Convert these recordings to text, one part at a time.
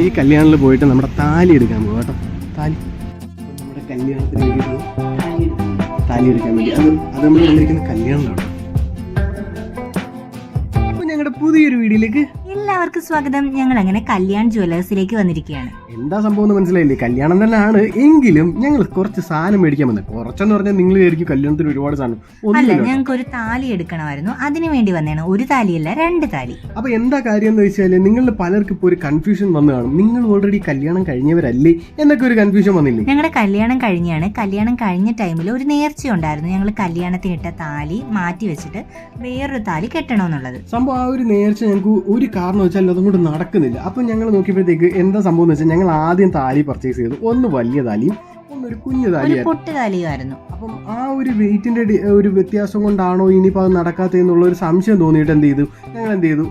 ഈ കല്യാണത്തിൽ പോയിട്ട് നമ്മുടെ താലി എടുക്കാൻ പോകും കേട്ടോ. താലി. നമ്മുടെ കല്യാണത്തിന് വേണ്ടിയിട്ട് താലി എടുക്കാൻ വേണ്ടി. അത് അത് നമ്മൾ വന്നിരിക്കുന്ന കല്യാണമാണ് അപ്പോൾ ഞങ്ങളുടെ പുതിയൊരു വീഡിയോയിലേക്ക് എല്ലാവർക്കും സ്വാഗതം. ഞങ്ങൾ അങ്ങനെ കല്യാൺ ജ്വല്ലേഴ്സിലേക്ക് വന്നിരിക്കുകയാണ്. എന്താ സംഭവം എന്ന് മനസ്സിലായില്ലേ? കല്യാണം തന്നെയാണ്. എങ്കിലും ഞങ്ങൾ കുറച്ച് സാധനം മേടിക്കാൻ വന്നത് കുറച്ചെന്ന് പറഞ്ഞാൽ നിങ്ങൾ വിചാരിക്കും കല്യാണത്തിന് ഒരുപാട് സാധനം. അല്ല ഒന്നുമില്ല ഞങ്ങൾക്ക് ഒരു താലി എടുക്കണമായിരുന്നു. അതിനു വേണ്ടി വന്നതാണ്. ഒരു താലിയല്ല രണ്ട് താലി. അപ്പൊ എന്താ കാര്യം എന്ന് വെച്ചാൽ നിങ്ങളിൽ പലർക്കും ഇപ്പോൾ ഒരു കൺഫ്യൂഷൻ വന്നു കാണും. നിങ്ങൾ ഓൾറെഡി കല്യാണം കഴിഞ്ഞവരല്ലേ എന്നൊക്കെ ഒരു കൺഫ്യൂഷൻ വന്നില്ലേ? ഞങ്ങളുടെ കല്യാണം കഴിഞ്ഞാണ്. കല്യാണം കഴിഞ്ഞ ടൈമിൽ ഒരു നേർച്ച ഉണ്ടായിരുന്നു. ഞങ്ങൾ കല്യാണത്തിന് ഇട്ട താലി മാറ്റി വെച്ചിട്ട് വേറൊരു താലി കെട്ടണമെന്നുള്ളത് സംഭവം ആ ഒരു നേർച്ച ഞങ്ങൾക്ക് ഒരു കാരണം വെച്ചാൽ അതും കൊണ്ട് നടക്കുന്നില്ല. അപ്പം ഞങ്ങൾ നോക്കിയപ്പോഴത്തേക്ക് എന്താ സംഭവം എന്ന് വെച്ചാൽ ഞങ്ങൾ ആദ്യം താലി പർച്ചേസ് ചെയ്തു. ഒന്ന് വലിയ താലിയും ഒന്നൊരു കുഞ്ഞു ഒരു താലിയായിരുന്നു. പൊട്ട് താലിയായിരുന്നു. അപ്പം ആ ഒരു വെയിറ്റിന്റെ ഒരു വ്യത്യാസം കൊണ്ടാണോ ഇനിയിപ്പോൾ അത് നടക്കാത്തതെന്നുള്ള ഒരു സംശയം തോന്നിയിട്ട് എന്ത് ചെയ്തു? ഞങ്ങൾ എന്ത് ചെയ്തു?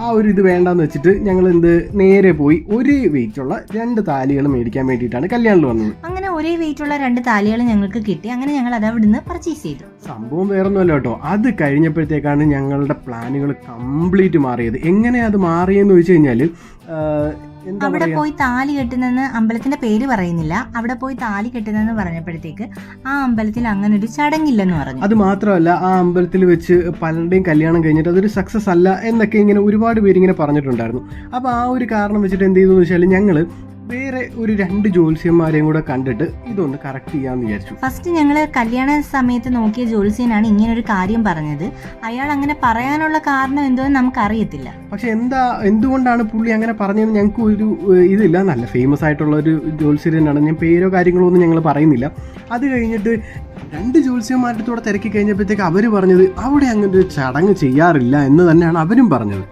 ആ ഒരു ഇത് വേണ്ടാന്ന് വെച്ചിട്ട് ഞങ്ങൾ എന്ത് നേരെ പോയി ഒരേ വെയിറ്റ് ഉള്ള രണ്ട് താലികൾ മേടിക്കാൻ വേണ്ടിയിട്ടാണ് കല്യാണത്തിൽ വന്നത്. അങ്ങനെ ഒരേ വെയിറ്റ് ഉള്ള രണ്ട് താലികൾ ഞങ്ങൾക്ക് കിട്ടി. അങ്ങനെ ഞങ്ങൾ അത് അവിടുന്ന് പർച്ചേസ് ചെയ്തു. സംഭവം വേറൊന്നുമല്ല കേട്ടോ. അത് കഴിഞ്ഞപ്പോഴത്തേക്കാണ് ഞങ്ങളുടെ പ്ലാനുകൾ കംപ്ലീറ്റ് മാറിയത്. എങ്ങനെ അത് മാറിയെന്ന് ചോദിച്ചു കഴിഞ്ഞാൽ അവിടെ പോയി താലി കെട്ടുന്നെന്ന് അമ്പലത്തിന്റെ പേര് പറയുന്നില്ല. അവിടെ പോയി താലി കെട്ടുന്നെന്ന് പറഞ്ഞപ്പോഴത്തേക്ക് ആ അമ്പലത്തിൽ അങ്ങനെ ഒരു ചടങ്ങില്ലെന്ന് പറഞ്ഞു. അത് മാത്രമല്ല ആ അമ്പലത്തിൽ വെച്ച് പലരുടെയും കല്യാണം കഴിഞ്ഞിട്ട് അതൊരു സക്സസ് അല്ല എന്നൊക്കെ ഇങ്ങനെ ഒരുപാട് പേര് ഇങ്ങനെ പറഞ്ഞിട്ടുണ്ടായിരുന്നു. അപ്പോൾ ആ ഒരു കാരണം വെച്ചിട്ട് എന്ത് ചെയ്തു എന്ന് വെച്ചാൽ ഞങ്ങൾ വേറെ ഒരു രണ്ട് ജ്യോത്സ്യന്മാരെയും കൂടെ കണ്ടിട്ട് ഇതൊന്ന് കറക്റ്റ് ചെയ്യാന്ന് വിചാരിച്ചു. ഫസ്റ്റ് ഞങ്ങൾ കല്യാണ സമയത്ത് നോക്കിയ ജ്യോത്സ്യനാണ് ഇങ്ങനെ ഒരു കാര്യം പറഞ്ഞത്. അയാൾ അങ്ങനെ പറയാനുള്ള കാരണം എന്തോന്ന് നമുക്കറിയത്തില്ല. പക്ഷെ എന്താ എന്തുകൊണ്ടാണ് പുള്ളി അങ്ങനെ പറഞ്ഞതെന്ന് ഞങ്ങൾക്ക് ഒരു ഇതില്ല. നല്ല ഫേമസ് ആയിട്ടുള്ള ഒരു ജ്യോത്സ്യനാണ്. ഞാൻ പേരോ കാര്യങ്ങളോ ഒന്നും ഞങ്ങൾ പറയുന്നില്ല. അത് കഴിഞ്ഞിട്ട് രണ്ട് ജ്യോത്സ്യന്മാരുടെ അടുത്തൂടെ തിരക്കി കഴിഞ്ഞപ്പോഴത്തേക്ക് അവർ പറഞ്ഞത് അവിടെ അങ്ങനെ ഒരു ചടങ്ങ് ചെയ്യാറില്ല എന്ന് തന്നെയാണ് അവരും പറഞ്ഞത്.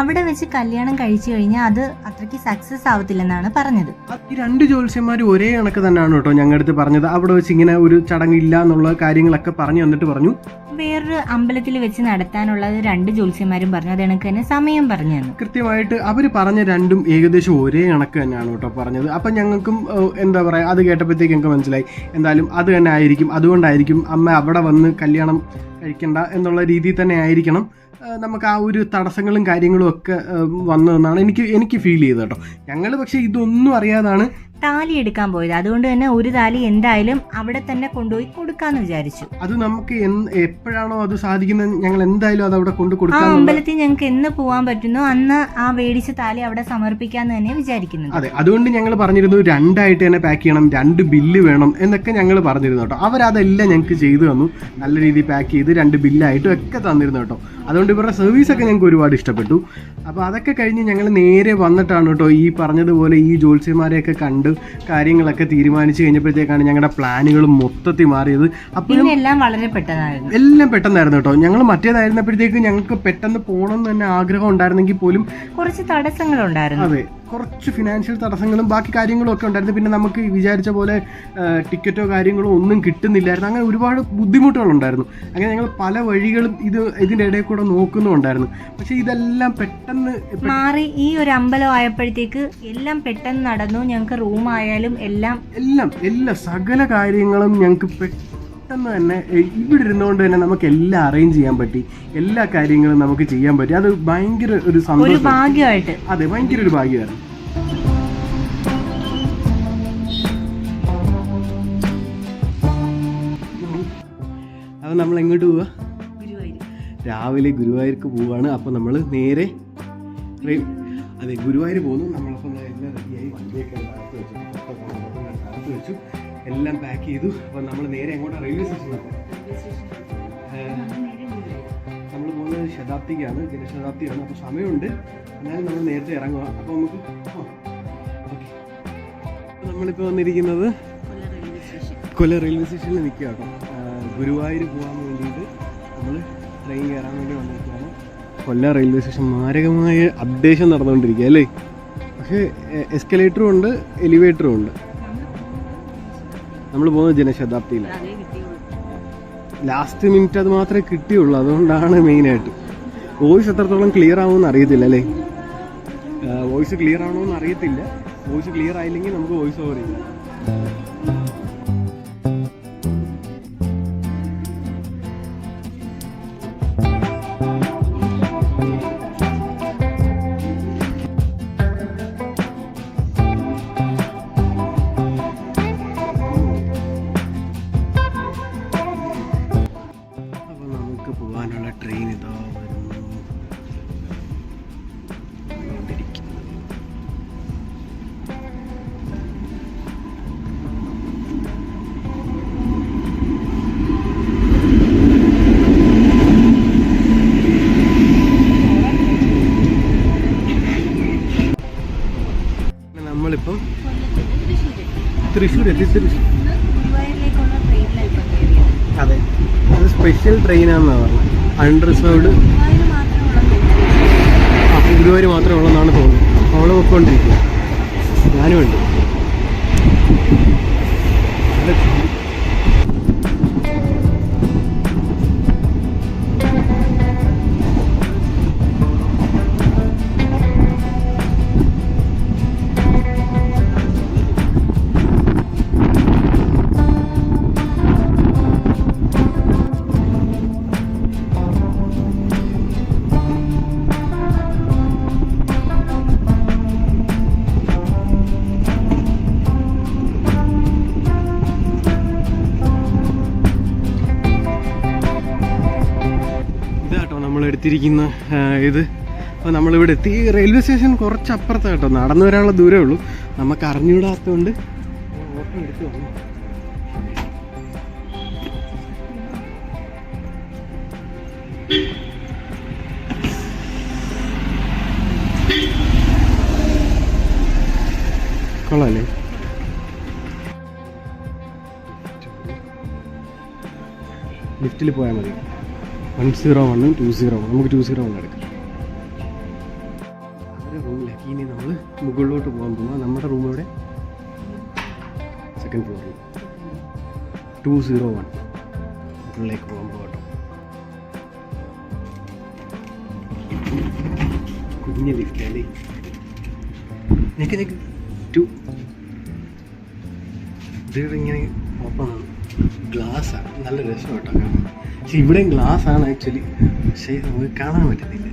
അവിടെ വെച്ച് കല്യാണം കഴിച്ചു കഴിഞ്ഞാൽ അത് അത്രയ്ക്ക് സക്സസ് ആവത്തില്ലെന്നാണ് പറഞ്ഞത്. ഈ രണ്ട് ജ്യോത്സ്യന്മാർ ഒരേ കണക്ക് തന്നെയാണ് കേട്ടോ ഞങ്ങളുടെ അടുത്ത് പറഞ്ഞത്. അവിടെ വെച്ച് ഇങ്ങനെ ഒരു ചടങ്ങ് ഇല്ല എന്നുള്ള കാര്യങ്ങളൊക്കെ പറഞ്ഞു എന്നിട്ട് പറഞ്ഞു. വേറൊരു അമ്പലത്തിൽ വെച്ച് നടത്താനുള്ളത് രണ്ട് ജ്യോത്സ്യന്മാരും പറഞ്ഞു. അത് കണക്ക് തന്നെ സമയം പറഞ്ഞു തന്നു. കൃത്യമായിട്ട് അവർ പറഞ്ഞ രണ്ടും ഏകദേശം ഒരേ കണക്ക് തന്നെയാണ് കേട്ടോ പറഞ്ഞത്. അപ്പം ഞങ്ങൾക്കും എന്താ പറയുക അത് കേട്ടപ്പോഴത്തേക്ക് ഞങ്ങൾക്ക് മനസ്സിലായി. എന്തായാലും അത് തന്നെ ആയിരിക്കും. അതുകൊണ്ടായിരിക്കും അമ്മ അവിടെ വന്ന് കല്യാണം കഴിക്കണ്ട എന്നുള്ള രീതിയിൽ തന്നെ ആയിരിക്കണം. നമുക്ക് ആ ഒരു തടസ്സങ്ങളും കാര്യങ്ങളും ഒക്കെ വന്നതെന്നാണ് എനിക്ക് എനിക്ക് ഫീൽ ചെയ്തത് കേട്ടോ. ഞങ്ങൾ പക്ഷേ ഇതൊന്നും അറിയാതാണ്. താലി എടുക്കാൻ പോയത്. അതുകൊണ്ട് തന്നെ ഒരു താലി എന്തായാലും അവിടെ തന്നെ കൊണ്ടുപോയി കൊടുക്കാന്ന് വിചാരിച്ചു. അത് നമുക്ക് എപ്പോഴാണോ അത് സാധിക്കുന്നത് ഞങ്ങൾ എന്തായാലും അത് അവിടെ കൊണ്ടു കൊടുക്കാം അമ്പലത്തിൽ ഞങ്ങൾക്ക് എന്ന് പോവാൻ പറ്റുന്നു അന്ന് ആ മേടിച്ച താലി അവിടെ സമർപ്പിക്കാന്ന് തന്നെ വിചാരിക്കുന്നു അതെ അതുകൊണ്ട് ഞങ്ങൾ പറഞ്ഞിരുന്നു രണ്ടായിട്ട് തന്നെ പാക്ക് ചെയ്യണം രണ്ട് ബില്ല് വേണം എന്നൊക്കെ ഞങ്ങൾ പറഞ്ഞിരുന്നു കേട്ടോ. അവരതെല്ലാം ഞങ്ങൾക്ക് ചെയ്തു തന്നു. നല്ല രീതിയിൽ പാക്ക് ചെയ്ത് രണ്ട് ബില്ലായിട്ടും ഒക്കെ തന്നിരുന്നു കേട്ടോ. അതുകൊണ്ട് ഇവരുടെ സർവീസ് ഒക്കെ ഞങ്ങൾക്ക് ഒരുപാട് ഇഷ്ടപ്പെട്ടു. അപ്പോൾ അതൊക്കെ കഴിഞ്ഞ് ഞങ്ങൾ നേരെ വന്നിട്ടാണ് കേട്ടോ ഈ പറഞ്ഞതുപോലെ ഈ ജോത്സ്യന്മാരെയൊക്കെ കണ്ട് കാര്യങ്ങളൊക്കെ തീരുമാനിച്ചു കഴിഞ്ഞപ്പോഴത്തേക്കാണ് ഞങ്ങളുടെ പ്ലാനുകൾ മൊത്തത്തിൽ മാറിയത്. അപ്പോൾ എല്ലാം വളരെ പെട്ടെന്നായിരുന്നു. എല്ലാം പെട്ടെന്നായിരുന്നു കേട്ടോ. ഞങ്ങൾ മറ്റേതായിരുന്നപ്പോഴത്തേക്ക് ഞങ്ങൾക്ക് പെട്ടെന്ന് പോകണം എന്ന് തന്നെ ആഗ്രഹം ഉണ്ടായിരുന്നെങ്കിൽ പോലും കുറച്ച് തടസ്സങ്ങളുണ്ടായിരുന്നു. അതെ കുറച്ച് ഫിനാൻഷ്യൽ തടസ്സങ്ങളും ബാക്കി കാര്യങ്ങളും ഒക്കെ ഉണ്ടായിരുന്നു. പിന്നെ നമുക്ക് വിചാരിച്ച പോലെ ടിക്കറ്റോ കാര്യങ്ങളോ ഒന്നും കിട്ടുന്നില്ലായിരുന്നു. അങ്ങനെ ഒരുപാട് ബുദ്ധിമുട്ടുകളുണ്ടായിരുന്നു. അങ്ങനെ ഞങ്ങൾ പല വഴികളും ഇത് ഇതിന്റെ ഇടയിൽ കൂടെ നോക്കുന്നുണ്ടായിരുന്നു. പക്ഷെ ഇതെല്ലാം പെട്ടെന്ന് മാറി ഈ ഒരു അമ്പലം ആയപ്പോഴത്തേക്ക് എല്ലാം പെട്ടെന്ന് നടന്നു. ഞങ്ങൾക്ക് റൂം ആയാലും എല്ലാം എല്ലാം എല്ലാ സകല കാര്യങ്ങളും ഞങ്ങൾക്ക് പെട്ടെന്ന് തന്നെ ഇവിടെ ഇരുന്നുകൊണ്ട് തന്നെ നമുക്ക് എല്ലാം അറേഞ്ച് ചെയ്യാൻ പറ്റി. എല്ലാ കാര്യങ്ങളും നമുക്ക് ചെയ്യാൻ പറ്റി. അത് ഭയങ്കര ഒരു ഒരു സന്തോഷം ഭാഗ്യമായിട്ട്. അതെ ഭയങ്കര ഒരു ഭാഗ്യമായിരുന്നു. അത് നമ്മൾ എങ്ങോട്ട് പോവാ? രാവിലെ ഗുരുവായൂർക്ക് പോവാണ്. അപ്പോൾ നമ്മൾ നേരെ ട്രെയിൻ അതെ ഗുരുവായൂർ പോകുന്നു നമ്മളപ്പോൾ ദാ എല്ലാം റെഡിയായി വണ്ടിയൊക്കെ അകത്ത് വെച്ചു. പുസ്തകം അകത്ത് വെച്ചു. എല്ലാം പാക്ക് ചെയ്തു. അപ്പോൾ നമ്മൾ നേരെ എങ്ങോട്ടാണ് റെയിൽവേ സ്റ്റേഷനിലാണ് നമ്മൾ പോകുന്നത് ശതാബ്ദിക്കാണ്. ജനശതാബ്ദിയാണ്. അപ്പോൾ സമയമുണ്ട്. എന്നാലും നമ്മൾ നേരത്തെ ഇറങ്ങുക. അപ്പോൾ നമുക്ക് ഓക്കെ നമ്മളിപ്പോൾ വന്നിരിക്കുന്നത് കൊല്ല റെയിൽവേ സ്റ്റേഷനിൽ നിൽക്കുക കേട്ടോ ഗുരുവായൂർ പോകാൻ വേണ്ടിയിട്ട് നമ്മൾ ട്രെയിൻ കയറാൻ വേണ്ടി വന്നിരിക്കുകയാണ്. കൊല്ലം റെയിൽവേ സ്റ്റേഷൻ മാരകമായ അപ്ഡേഷൻ നടന്നുകൊണ്ടിരിക്കുക അല്ലേ? പക്ഷേ എസ്കലേറ്ററും ഉണ്ട് എലിവേറ്ററും ഉണ്ട്. നമ്മൾ പോകുന്നത് ജനശതാബ്ദിയിലാണ്. ലാസ്റ്റ് മിനിറ്റ് അത് മാത്രമേ കിട്ടിയുള്ളൂ അതുകൊണ്ടാണ് മെയിനായിട്ട് വോയിസ് എത്രത്തോളം ക്ലിയർ ആവുമെന്ന് അറിയത്തില്ല അല്ലേ? വോയിസ് ക്ലിയർ ആണോ എന്ന് അറിയത്തില്ല. വോയിസ് ക്ലിയർ ആയില്ലെങ്കിൽ നമുക്ക് വോയിസ് ഓവർ ചെയ്യാം. നമ്മളിപ്പം തൃശ്ശൂർ എത്തി തൃശ്ശൂർ. അതെ. അത് സ്പെഷ്യൽ ട്രെയിനാണെന്നാണ് പറഞ്ഞത്. അൺറിസർവ്ഡ്. ആ ഗുരുവായൂർ മാത്രമേ ഉള്ളെന്നാണ് തോന്നുന്നത്. അവളെ പോയിക്കൊണ്ടിരിക്കുക ഞാനും ഉണ്ട്. എടുത്തിരിക്കുന്ന ഇത്. അപ്പോൾ നമ്മളിവിടെ എത്തി. റെയിൽവേ സ്റ്റേഷൻ കുറച്ച് അപ്പുറത്താണ് കേട്ടോ നടന്നു വരാനുള്ള ദൂരമേ ഉള്ളൂ. നമുക്ക് അറിഞ്ഞുകൂടാത്തതുകൊണ്ട് ഓട്ടം എടുത്ത് വന്നു. കൊള്ളാല്ലേ? ലിഫ്റ്റിൽ പോയാൽ മതി. വൺ സീറോ വണ്ണും ടു സീറോ വൺ നമുക്ക് ടു സീറോ വൺ എടുക്കാം. അവരുടെ റൂമിലേക്ക് ഇനി നമ്മൾ മുകളിലോട്ട് പോകാൻ പോകുമ്പോൾ നമ്മുടെ റൂം ഇവിടെ സെക്കൻഡ് ഫ്ലോറിൽ ടു സീറോ വൺ മുകളിലേക്ക് പോകാൻ പോകട്ടോ കുഞ്ഞ് ലിഫ്റ്റ് നിനക്ക് നിനക്ക് ടു ഇതിവിടെ ഇങ്ങനെ ഓപ്പൺ ആണ്. ഗ്ലാസ്സാണ് നല്ല രസം കേട്ടോ കാണാൻ. പക്ഷെ ഇവിടെയും ഗ്ലാസ് ആണ് ആക്ച്വലി പക്ഷേ നമുക്ക് കാണാൻ പറ്റുന്നില്ല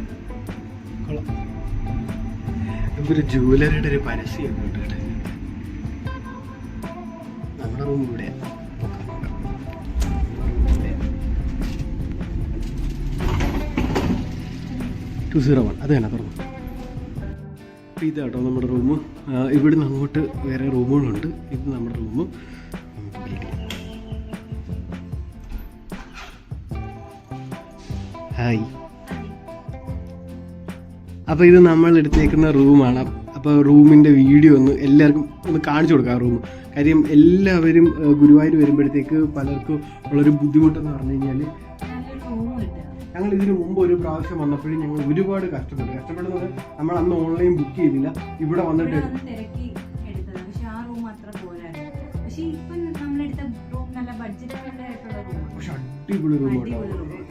കൊള്ളാം. ജൂവലറിയുടെ ജുവലറിയുടെ ഒരു പരസ്യം ഉണ്ട് കേട്ടോ നമ്മുടെ റൂം ഇവിടെ. ടു സീറോ വൺ അത് തന്നെ തുറന്നു. ഇതാട്ടോ നമ്മുടെ റൂം ഇവിടുന്ന് അങ്ങോട്ട് വേറെ റൂമുകളുണ്ട് ഇത് നമ്മുടെ റൂം ഹായ് അപ്പോൾ ഇത് നമ്മൾ എടുത്തേക്കുന്ന റൂമാണ് അപ്പോൾ റൂമിന്റെ വീഡിയോ ഒന്ന് എല്ലാവർക്കും ഒന്ന് കാണിച്ചു കൊടുക്കാം റൂം കാര്യം എല്ലാവരും ഗുരുവായൂർ വരുമ്പോഴത്തേക്ക് പലർക്കും ഉള്ളൊരു ബുദ്ധിമുട്ടെന്ന് പറഞ്ഞു കഴിഞ്ഞാൽ ഞങ്ങൾ ഇതിന് മുമ്പ് ഒരു പ്രാവശ്യം വന്നപ്പോഴും ഞങ്ങൾ ഒരുപാട് കഷ്ടപ്പെട്ടു. കഷ്ടപ്പെടുന്നത് നമ്മൾ അന്ന് ഓൺലൈൻ ബുക്ക് ചെയ്തില്ല. ഇവിടെ വന്നിട്ട് പക്ഷെ അടിപൊളി റൂം കേട്ടോ.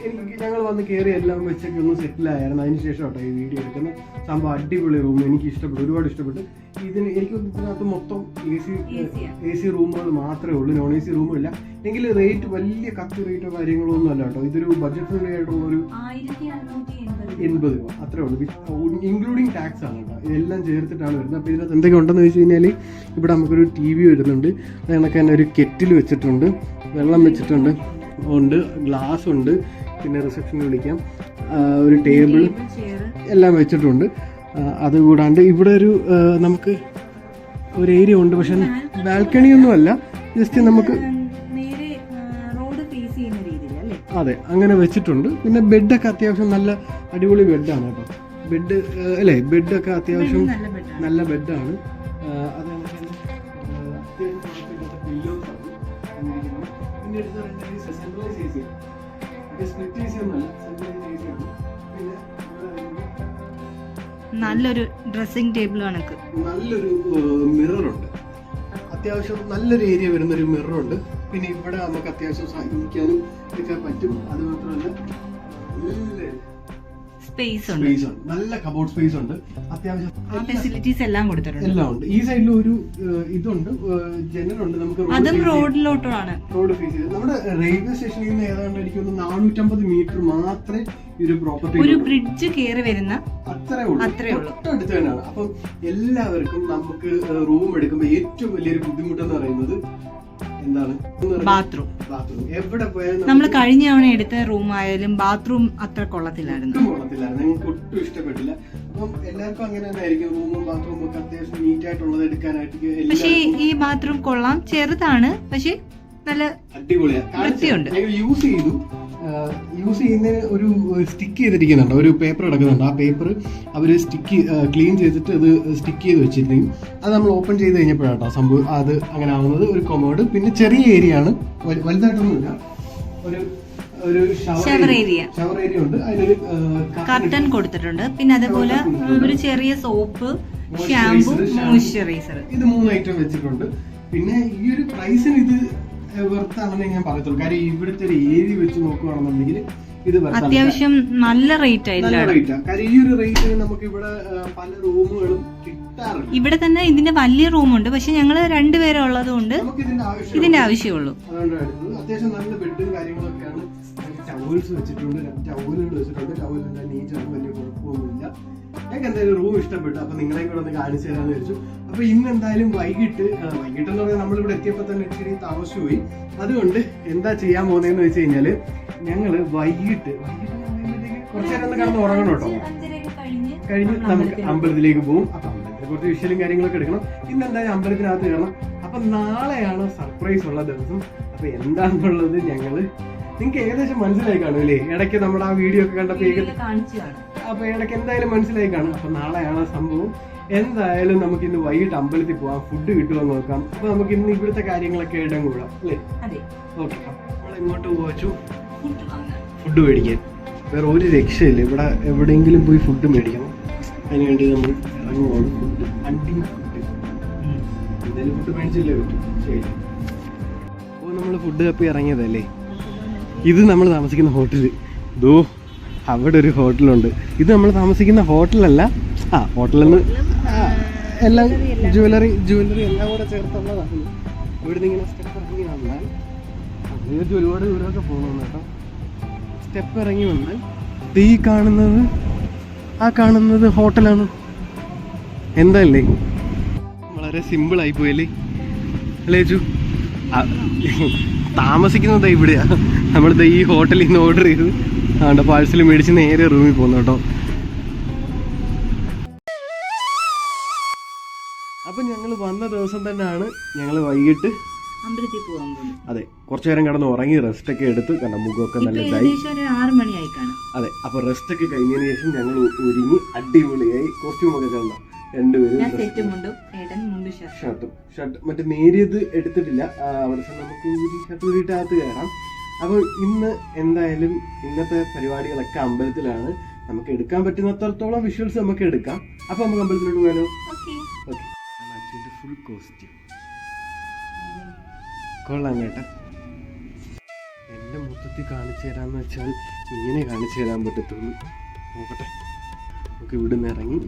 എനിക്ക് ഞങ്ങൾ വന്ന് കയറി എല്ലാം വെച്ചൊക്കെ ഒന്ന് സെറ്റിൽ ആയിരുന്നു. അതിന് ശേഷം കേട്ടോ ഈ വീഡിയോ എടുക്കുന്ന സംഭവം അടിപൊളി റൂം എനിക്ക് ഇഷ്ടപ്പെട്ടു ഒരുപാട് ഇഷ്ടപ്പെട്ടു. ഇതിന് എനിക്ക് ഇതിനകത്ത് മൊത്തം എ സി എ സി റൂമുകൾ മാത്രമേ ഉള്ളൂ നോൺ എ സി റൂമും ഇല്ല. എങ്കിൽ റേറ്റ് വലിയ കത്ത് റേറ്റോ കാര്യങ്ങളോ ഒന്നും അല്ല കേട്ടോ. ഇതൊരു ബഡ്ജറ്റ് ഫ്രണ്ട്ലി ആയിട്ടുള്ള ഒരു എൺപത് എൺപത് രൂപ. അത്രേ ഉള്ളൂ. ഇൻക്ലൂഡിങ് ടാക്സ് ആണ് കേട്ടോ. ഇതെല്ലാം ചേർത്തിട്ടാണ് വരുന്നത്. അപ്പോൾ ഇതിനകത്ത് എന്തൊക്കെ ഉണ്ടെന്ന് വെച്ച് കഴിഞ്ഞാൽ ഇവിടെ നമുക്കൊരു ടി വി വരുന്നുണ്ട്. അത് കണക്ക് തന്നെ ഒരു കെറ്റിൽ വെച്ചിട്ടുണ്ട്. വെള്ളം വെച്ചിട്ടുണ്ട്. ഉണ്ട് ഗ്ലാസ് ഉണ്ട്. പിന്നെ റിസപ്ഷനിൽ വിളിക്കാം. ഒരു ടേബിൾ ചെയർ എല്ലാം വെച്ചിട്ടുണ്ട്. അതുകൂടാണ്ട് ഇവിടെ ഒരു നമുക്ക് ഒരു ഏരിയ ഉണ്ട് പക്ഷെ ബാൽക്കണി ഒന്നും അല്ല. ജസ്റ്റ് നമുക്ക് അതെ അങ്ങനെ വെച്ചിട്ടുണ്ട്. പിന്നെ ബെഡൊക്കെ അത്യാവശ്യം നല്ല അടിപൊളി ബെഡാണ് കേട്ടോ. ബെഡ് അല്ലേ ബെഡൊക്കെ അത്യാവശ്യം നല്ല ബെഡാണ് നല്ലൊരു ഡ്രസ്സിംഗ് ടേബിൾ കണക്ക് നല്ലൊരു മിററുണ്ട് അത്യാവശ്യം നല്ലൊരു ഏരിയ വരുന്ന ഒരു മിററുണ്ട് പിന്നെ ഇവിടെ നമുക്ക് അത്യാവശ്യം സഹിക്കാനും ഒക്കെ പറ്റും. അത് മാത്രമല്ല നല്ല സ്പേസ് ഉണ്ട്. സ്പേസ് ഉണ്ട്. നല്ല കബോർഡ് സ്പേസ് ഉണ്ട്. അത്യാവശ്യം ഫെസിലിറ്റീസ് എല്ലാം കൊടുത്തിട്ടുണ്ട്. എല്ലാം ഉണ്ട്. ഈ സൈഡിൽ ഒരു ഇതുണ്ട്. ജനലുണ്ട് നമുക്ക് അതും റോഡിലോട്ടാണ് റോഡ് ഫേസ് ചെയ്ത് നമ്മുടെ റെയിൽവേ സ്റ്റേഷനിൽ നിന്ന് ഏതാണ്ട് എനിക്ക് നാനൂറ്റമ്പത് മീറ്റർ മാത്രമേ ഒരു പ്രോപ്പർട്ടി ഒരു ബ്രിഡ്ജ് കയറി വരുന്ന അത്രേ ഉള്ളൂ. അത്രേ ഉള്ളൂ. തൊട്ടടുത്ത് തന്നെയാണ്. അപ്പം എല്ലാവർക്കും നമുക്ക് റൂം എടുക്കുമ്പോൾ ഏറ്റവും വലിയൊരു ബുദ്ധിമുട്ടെന്ന് പറയുന്നത് എന്താണ്? ബാത്റൂം ബാത്റൂം എവിടെ പോയാലും നമ്മൾ കഴിഞ്ഞ തവണ എടുത്ത റൂം ആയാലും ബാത്റൂം അത്ര കൊള്ളത്തില്ലായിരുന്നു. ഒട്ടും കൊള്ളത്തില്ലായിരുന്നു. ഞങ്ങൾക്ക് ഒട്ടും ഇഷ്ടപ്പെട്ടില്ല. അപ്പം എല്ലാവർക്കും അങ്ങനെ തന്നെ ആയിരിക്കും. റൂമും ബാത്റൂമും ഒക്കെ അത്യാവശ്യം നീറ്റ് ആയിട്ടുള്ളത് എടുക്കാനായിട്ട് പക്ഷേ എല്ലാവർക്കും ഈ ബാത്റൂം കൊള്ളാം. ചെറുതാണ്. പക്ഷെ നല്ല അടിപൊളിയാണ് വൃത്തിയുണ്ട്. ഞങ്ങൾ യൂസ് ചെയ്തു. യൂസ് ചെയ്യുന്നതിന് ഒരു സ്റ്റിക്ക് ചെയ്തിരിക്കുന്നുണ്ട്. ഒരു പേപ്പർ കിടക്കുന്നുണ്ട് ആ പേപ്പർ അവർ സ്റ്റിക്ക് ക്ലീൻ ചെയ്തിട്ട് അത് സ്റ്റിക്ക് ചെയ്ത് വെച്ചിരിക്കും. അത് നമ്മൾ ഓപ്പൺ ചെയ്ത് കഴിഞ്ഞപ്പോഴാണ് കേട്ടോ സംഭവം അത് അങ്ങനെ ആവുന്നത്. ഒരു കൊമോഡ് പിന്നെ ചെറിയ ഏരിയ ആണ്. വലുതായിട്ടൊന്നുമില്ല. ഒരു ഒരു ഷവർ ഏരിയ ഷവർ ഏരിയ ഉണ്ട്. അതിനൊരു കർട്ടൻ കൊടുത്തിട്ടുണ്ട്. പിന്നെ അതുപോലെ ഒരു ചെറിയ സോപ്പ് ഷാമ്പു മോയ്സ്ചറൈസർ ഇത് മൂന്ന് ഐറ്റം വെച്ചിട്ടുണ്ട്. പിന്നെ ഈ ഒരു പ്രൈസിന് ഇത് വെർത്താണെന്ന് ഞാൻ പറയത്തുള്ളൂ. കാര്യം ഇവിടുത്തെ ഒരു ഏരി വെച്ച് നോക്കുകയാണെന്നുണ്ടെങ്കിൽ ഇത് അത്യാവശ്യം നല്ല റേറ്റ് നമുക്ക് ഇവിടെ തന്നെ ഇതിന്റെ വലിയ റൂമുണ്ട് പക്ഷെ ഞങ്ങൾ രണ്ടുപേരെ ഉള്ളത് കൊണ്ട് ഇതിന്റെ ആവശ്യം ഇതിന്റെ ആവശ്യമുള്ളൂ. അത്യാവശ്യം നല്ല ബെഡും കാര്യങ്ങളൊക്കെയാണ്. ടവൽസ് വെച്ചിട്ടുണ്ട് ടവലുകൾ വെച്ചിട്ടുണ്ട്. ടവലെല്ലാം നീറ്റാണ് വലിയ കുഴപ്പമൊന്നുമില്ല. ഞങ്ങൾക്ക് എന്തായാലും റൂം ഇഷ്ടപ്പെട്ടു. അപ്പൊ നിങ്ങളെയും കൂടെ ഒന്ന് കാണിച്ചു തരാന്ന് വെച്ചു അപ്പൊ ഇന്ന് എന്തായാലും വൈകിട്ട് വൈകിട്ട് എന്ന് പറഞ്ഞാൽ നമ്മളിവിടെ എത്തിയപ്പോൾ തന്നെ ഇച്ചിരി താമസിച്ചു പോയി അതുകൊണ്ട് എന്താ ചെയ്യാൻ പോകുന്നതെന്ന് വെച്ച് കഴിഞ്ഞാൽ ഞങ്ങൾ വൈകിട്ട് കുറച്ച് നേരം ഒന്ന് കിടന്ന് ഉറങ്ങണം കേട്ടോ. കഴിഞ്ഞ് നമുക്ക് അമ്പലത്തിലേക്ക് പോകും. അപ്പൊ അമ്പലത്തിനെ കുറച്ച് വിഷ്വലും കാര്യങ്ങളൊക്കെ എടുക്കണം. ഇന്ന് എന്തായാലും അമ്പലത്തിനകത്ത് കയറണം. അപ്പൊ നാളെയാണ് സർപ്രൈസ് ഉള്ള ദിവസം. അപ്പൊ എന്താണെന്നുള്ളത് ഞങ്ങൾ നിങ്ങൾക്ക് ഏകദേശം മനസ്സിലായി കാണും അല്ലേ? ഇടയ്ക്ക് നമ്മുടെ ആ വീഡിയോ ഒക്കെ കണ്ടപ്പോൾ ഏക- അപ്പൊ ഇടയ്ക്ക് എന്തായാലും മനസ്സിലായി കാണും. അപ്പൊ നാളെയാണ് സംഭവം. എന്തായാലും നമുക്ക് ഇന്ന് വൈകിട്ട് അമ്പലത്തിൽ പോവാം. ഫുഡ് കിട്ടുമോ നോക്കാം. അപ്പൊ നമുക്ക് ഇന്ന് ഇവിടുത്തെ കാര്യങ്ങളൊക്കെ ഇടം കൂടാം അല്ലേ ഓക്കെ. നമ്മൾ ഇങ്ങോട്ട് പോവച്ചു. ഫുഡ് മേടിക്കാൻ. വേറെ ഒരു രക്ഷയില്ല. ഇവിടെ എവിടെയെങ്കിലും പോയി ഫുഡ് മേടിക്കണം. അതിന് വേണ്ടി നമ്മൾ ഇറങ്ങുവാണ് ഫുഡ് അണ്ടി ഫുഡ് എന്തായാലും ഫുഡ് മേടിച്ചില്ലേ? പറ്റും ശരി. അപ്പോൾ നമ്മൾ ഫുഡ് കപ്പി ഇറങ്ങിയതല്ലേ? ഇത് നമ്മൾ താമസിക്കുന്ന ഹോട്ടൽ ദോ. അവിടെ ഒരു ഹോട്ടലുണ്ട്. ഇത് നമ്മൾ താമസിക്കുന്ന ഹോട്ടലല്ല. ആ ഹോട്ടലെന്ന് എല്ലാം ജുവലറി ജുവലറി എല്ലാം കൂടെ ചേർത്തുള്ളതാണ് ഇവിടുന്ന് ഇങ്ങനെ സ്റ്റെപ്പ് ഇറങ്ങി വന്നാൽ അതിലേക്ക് ഒരുപാട് ദൂരമൊക്കെ പോകണം കേട്ടോ. സ്റ്റെപ്പ് ഇറങ്ങി വന്നാൽ തീ കാണുന്നത് ആ കാണുന്നത് ഹോട്ടലാണ്. എന്തല്ലേ? വളരെ സിമ്പിൾ ആയി പോയല്ലേ അല്ലേ ജു? താമസിക്കുന്നത് ഇവിടെയാണ് നമ്മളിത് ഈ ഹോട്ടലിൽ നിന്ന് ഓർഡർ ചെയ്ത് ആണ്ട് പാഴ്സൽ മേടിച്ച് നേരെ റൂമിൽ പോകുന്നു കേട്ടോ. അപ്പൊ ഞങ്ങൾ വന്ന ദിവസം തന്നെയാണ് ഞങ്ങൾ വൈകിട്ട് അമ്പലത്തിൽ പോകാൻ അതെ കുറച്ചു നേരം കിടന്ന് ഉറങ്ങി റെസ്റ്റ് ഒക്കെ എടുത്ത് കണ്ട മുഖമൊക്കെ നല്ല ഇതായി ആറ് മണിയായി കാണാം. അതെ അപ്പൊ റെസ്റ്റ് ഒക്കെ കഴിഞ്ഞതിന് ശേഷം ഞങ്ങൾ ഒരുങ്ങി അടിപൊളിയായി കോസ്റ്റ്യൂം ഒക്കെ കണ്ടോ. ഷർട്ട് ഷർട്ടും മറ്റേ നേരിയത് എടുത്തിട്ടില്ല. അവിടെ നമുക്ക് ഷർട്ട് അകത്ത് കയറാം. അപ്പോൾ ഇന്ന് എന്തായാലും ഇന്നത്തെ പരിപാടികളൊക്കെ അമ്പലത്തിലാണ്. നമുക്ക് എടുക്കാൻ പറ്റുന്നത്രത്തോളം വിഷ്വൽസ് നമുക്ക് എടുക്കാം. അപ്പോൾ നമുക്ക് അമ്പലത്തിലോട്ട് പോയാലോ? ഓക്കെ ഓക്കെ അച്ഛന്റെ ഫുൾ കോസ്റ്റ്യൂം കൊള്ളാം കേട്ടാ. എന്റെ മൊത്തത്തിൽ കാണിച്ചു തരാന്ന് വെച്ചാൽ ഇങ്ങനെ കാണിച്ചു തരാൻ പറ്റത്തുള്ളൂ. നോക്കട്ടെ. നമുക്ക് ഇവിടുന്ന് ഇറങ്ങി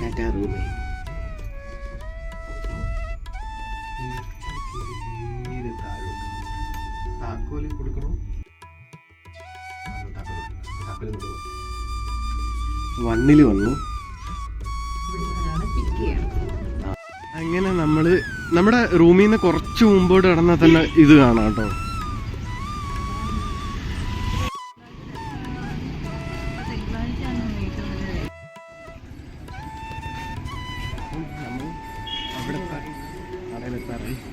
ടാറ്റാ റൂമേ വണ്ണിൽ വന്നു. അങ്ങനെ നമ്മൾ നമ്മുടെ റൂമിൽ നിന്ന് കുറച്ച് മുമ്പോട്ട് കിടന്നാൽ തന്നെ ഇത് കാണാം കേട്ടോ.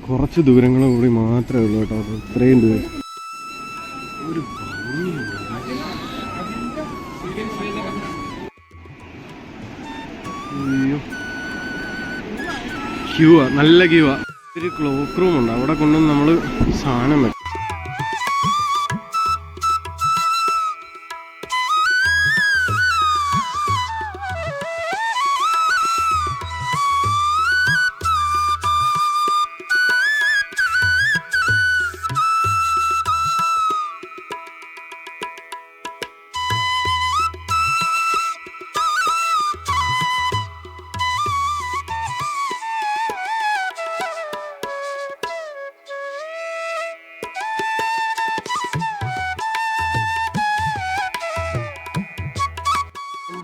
കുറച്ച് ദൂരങ്ങൾ കൂടി മാത്രമേ ഉള്ളൂ കേട്ടോ. ഇത്രയും ദൂരം. ക്യൂവാ നല്ല ക്യൂവാ. ഒരു ക്ലോക്ക് റൂം ഉണ്ട്. അവിടെ കൊണ്ടുവന്ന് നമ്മൾ സാധനം വെക്കും.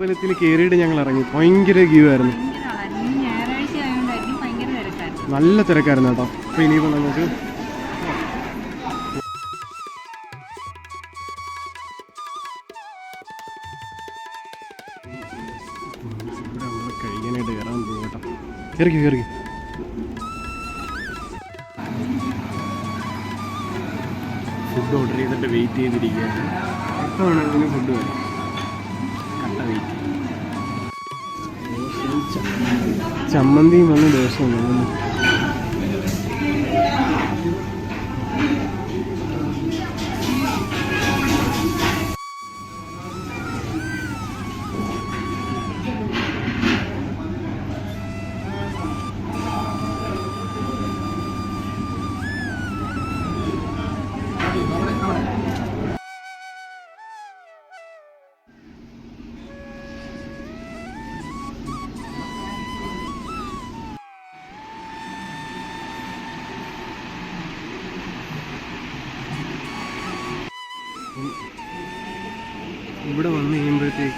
അമ്പലത്തിൽ കയറിയിട്ട് ഞങ്ങൾ ഇറങ്ങി. ഭയങ്കര ക്യൂ ആയിരുന്നു. നല്ല തിരക്കായിരുന്നു കേട്ടോ. അപ്പൊ ഇനിയിപ്പോ നമുക്ക് കഴിക്കാനായിട്ട് കയറാൻ പോകും കേട്ടോ. കയറിക്കും കയറിക്കും. ഫുഡ് ഓർഡർ ചെയ്തിട്ട് വെയിറ്റ് ചെയ്തിരിക്കുകയാണ്. എപ്പോഴാണ് ഫുഡ് വരും ചമ്മന്തിയും വന്ന് ദോശയും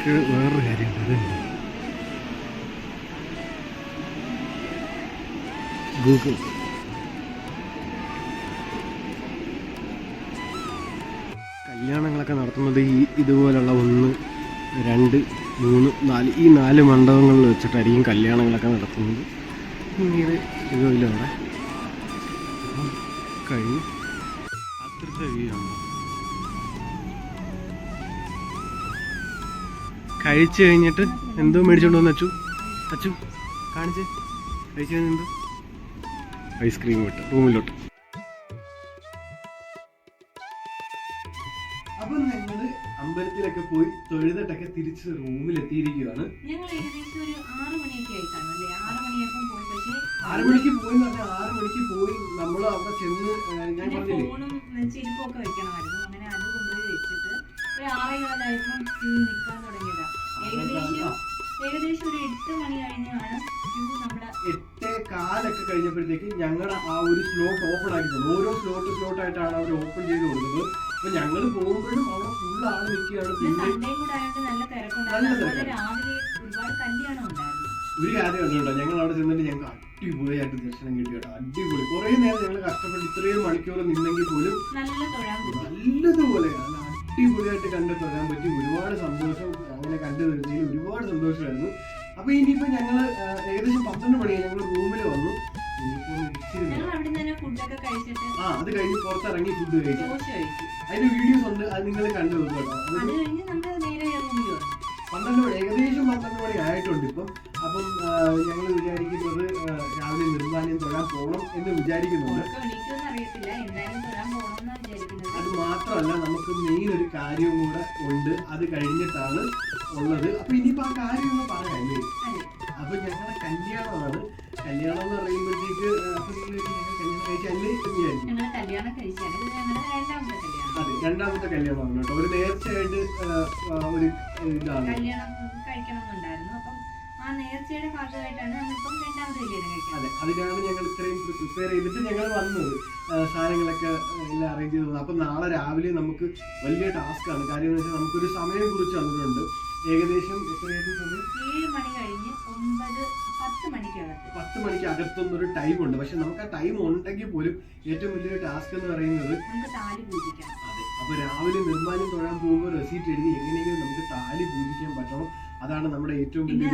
കഴിയുമ്പോഴത്തേക്ക് വേറൊരു കാര്യമുണ്ട് അതുണ്ട് ഗൂഗിൾ. കല്യാണങ്ങളൊക്കെ നടത്തുന്നത് ഈ ഇതുപോലുള്ള ഒന്ന് രണ്ട് മൂന്ന് നാല് ഈ നാല് മണ്ഡപങ്ങളിൽ വെച്ചിട്ടായിരിക്കും കല്യാണങ്ങളൊക്കെ നടത്തുന്നത്. പിന്നീട് ഇതുപോലെ കഴിഞ്ഞു. അത്രത്തെ വ്യൂ ആണ് കഴിച്ചു കഴിഞ്ഞിട്ട് എന്തോ മേടിച്ചോണ്ട് വന്നു അച്ചു. അച്ചു കാണിച്ച്. കഴിച്ചു കഴിഞ്ഞെന്തോ ഐസ്ക്രീം വിട്ട് റൂമിലോട്ട്. അപ്പൊ ഞങ്ങൾ അമ്പലത്തിലൊക്കെ പോയി തൊഴുതിട്ടൊക്കെ തിരിച്ച് റൂമിലെത്തിയിരിക്കുകയാണ് ഞങ്ങൾ ഏകദേശം ഒരു ആറ് മണിയൊക്കെ ആയിട്ടാണ് അല്ലേ? ആറ് മണിയാകുമ്പോൾ പോയി പക്ഷേ ആറ് മണിക്ക് പോയി എന്ന് പറഞ്ഞാൽ ആറ് മണിക്ക് പോയി നമ്മൾ അവിടെ ചെന്ന് ഞാൻ പറഞ്ഞില്ലേ? ഫോണും ചെരുപ്പും വെക്കണമായിരുന്നു. അങ്ങനെ അത് കൊണ്ടുപോയി വെച്ചിട്ട് ഒരു ആറേ കാലായപ്പോൾ ക്യൂ നിൽക്കാൻ തുടങ്ങിയതാ. ഏകദേശം ഏകദേശം ഒരു എട്ട് മണി കഴിഞ്ഞാണ് ക്യൂ നമ്മുടെ എട്ട് കാലൊക്കെ കഴിഞ്ഞപ്പോഴത്തേക്ക് ഞങ്ങൾ ആ ഒരു സ്ലോട്ട് ഓപ്പൺ ആക്കി തന്നു. ഓരോ സ്ലോട്ട് സ്ലോട്ട് ആയിട്ടാണ് അവർ ഓപ്പൺ ചെയ്ത് കൊടുക്കുന്നത്. അപ്പൊ ഞങ്ങൾ പോകുമ്പോഴും അവിടെ ഫുൾ ആൾ നിൽക്കുകയാണ് സൺഡേ കൂടെ നല്ല തിരക്കുണ്ടായിരുന്നു. നല്ല അതുപോലെ തിരക്ക്. രാവിലെ ഒരുപാട് കല്യാണം ഉണ്ടായിരുന്നു. ഒരു കാര്യം കണ്ടോ ഞങ്ങൾ അവിടെ ചെന്നിട്ട് ഞങ്ങൾക്ക് അടിപൊളിയായിട്ട് ദർശനം കിട്ടി കേട്ടോ. അടിപൊളി. കുറേ നേരം ഞങ്ങൾ കഷ്ടപ്പെട്ട് ഇത്രയും മണിക്കൂർ നിന്നെങ്കിൽ പോലും നല്ലതുപോലെ നല്ല അടിപൊളിയായിട്ട് കണ്ട് തുടരാൻ പറ്റി. ഒരുപാട് സന്തോഷം അങ്ങനെ കണ്ടു വരുന്നതിൽ ഒരുപാട് സന്തോഷമായിരുന്നു. അപ്പൊ ഇനിയിപ്പോ ഞങ്ങൾ ഏകദേശം പന്ത്രണ്ട് മണിയായി ഞങ്ങൾ റൂമിൽ വന്നു ആ അത് കഴിഞ്ഞ് പുറത്തിറങ്ങി ഫുഡ് കഴിച്ചു. അതിന്റെ വീഡിയോസ് ഉണ്ട് അത് നിങ്ങൾ കണ്ടു വന്നു. പന്ത്രണ്ട് മണി ഏകദേശം പന്ത്രണ്ട് മണി ആയിട്ടുണ്ട് ഇപ്പം. അപ്പം ഞങ്ങൾ വിചാരിക്കുന്നത് രാവിലെ നിർമ്മാല്യം തൊഴാൻ പോകണം എന്ന് വിചാരിക്കുന്നുണ്ട്. അത് മാത്രമല്ല നമുക്ക് മെയിൻ ഒരു കാര്യവും കൂടെ ഉണ്ട്. അത് കഴിഞ്ഞിട്ടാണ് ഉള്ളത്. അപ്പൊ ഇനിയിപ്പോ ആ കാര്യം ഒന്ന് പറയാം അപ്പൊ ഞങ്ങളുടെ കല്യാണമാണ്. കല്യാണം എന്ന് പറയുമ്പോഴത്തേക്ക് കല്യാണം കഴിച്ചല്ലേ അതെ രണ്ടാമത്തെ കല്യാണമാണ് കേട്ടോ. ഒരു നേർച്ചയായിട്ട് ഒരു ഇതാണ്. നേർച്ചയുടെ ഭാഗമായിട്ടാണ് നമ്മളിപ്പം രണ്ടാമത്തെ കല്യാണം കഴിക്കുന്നത്. അതെ അതിനാണ് ഞങ്ങൾ ഇത്രയും പ്രിപ്പയർ ചെയ്തിട്ട് ഞങ്ങൾ വന്നത്. സാധനങ്ങളൊക്കെ എല്ലാം അറേഞ്ച് ചെയ്ത് അപ്പം നാളെ രാവിലെ നമുക്ക് വലിയ ടാസ്ക്കാണ് കാര്യം എന്ന് വെച്ചാൽ നമുക്കൊരു സമയം കുറിച്ച് തന്നിട്ടുണ്ട്. ഏകദേശം എത്രയായിരുന്നു സമയം? ഏഴ് മണി കഴിഞ്ഞ് ഒമ്പത് പത്ത് മണിക്കകത്ത്. പത്ത് മണിക്ക് അകത്തുനിന്നൊരു ടൈം ഉണ്ട്. പക്ഷെ നമുക്ക് ആ ടൈം ഉണ്ടെങ്കിൽ പോലും ഏറ്റവും വലിയൊരു ടാസ്ക് എന്ന് പറയുന്നത് നമുക്ക് താലി പൂജിക്കണം അതെ അപ്പൊ രാവിലെ നിർമ്മാല്യം തൊഴാൻ പോകുമ്പോൾ റെസീറ്റ് എഴുതി എങ്ങനെയെങ്കിലും നമുക്ക് താലി പൂജിക്കാൻ പറ്റണം. അതാണ് നമ്മുടെ ഏറ്റവും വലിയ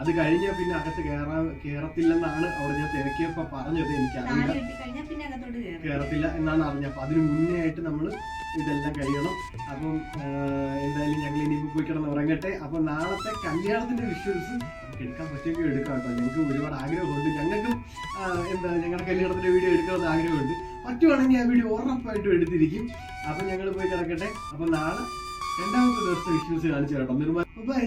അത്. കഴിഞ്ഞാൽ പിന്നെ അകത്ത് കയറാ കയറത്തില്ലെന്നാണ് അവിടെ ഞാൻ തിരക്കിയപ്പോ പറഞ്ഞത്. എനിക്കറിയില്ല. കയറത്തില്ല എന്നാണ് അറിഞ്ഞത്. അപ്പൊ അതിന് മുന്നേ ആയിട്ട് നമ്മൾ ഇതെല്ലാം കഴിയണം. അപ്പം എന്തായാലും ഞങ്ങൾ ഇനി പോയി കിടന്ന് ഉറങ്ങട്ടെ. അപ്പൊ നാളത്തെ കല്യാണത്തിന്റെ വിഷ്വൽസ് എടുക്കാൻ പറ്റുമെങ്കിൽ എടുക്കാം കേട്ടോ. ഞങ്ങൾക്ക് ഒരുപാട് ആഗ്രഹമുണ്ട്. ഞങ്ങൾക്കും എന്താ ഞങ്ങളുടെ കല്യാണത്തിന്റെ വീഡിയോ എടുക്കണമെന്ന് ആഗ്രഹമുണ്ട്. പറ്റുവാണെങ്കിൽ ആ വീഡിയോ ഉറപ്പായിട്ടും എടുത്തിരിക്കും. അപ്പൊ ഞങ്ങൾ പോയി കിടക്കട്ടെ. അപ്പൊ നാളെ രണ്ടാമത്തെ ദിവസത്തെ ഇഷ്യൂസ് കാണിച്ചു കേട്ടോ. നിർമ്മാണം ബൈ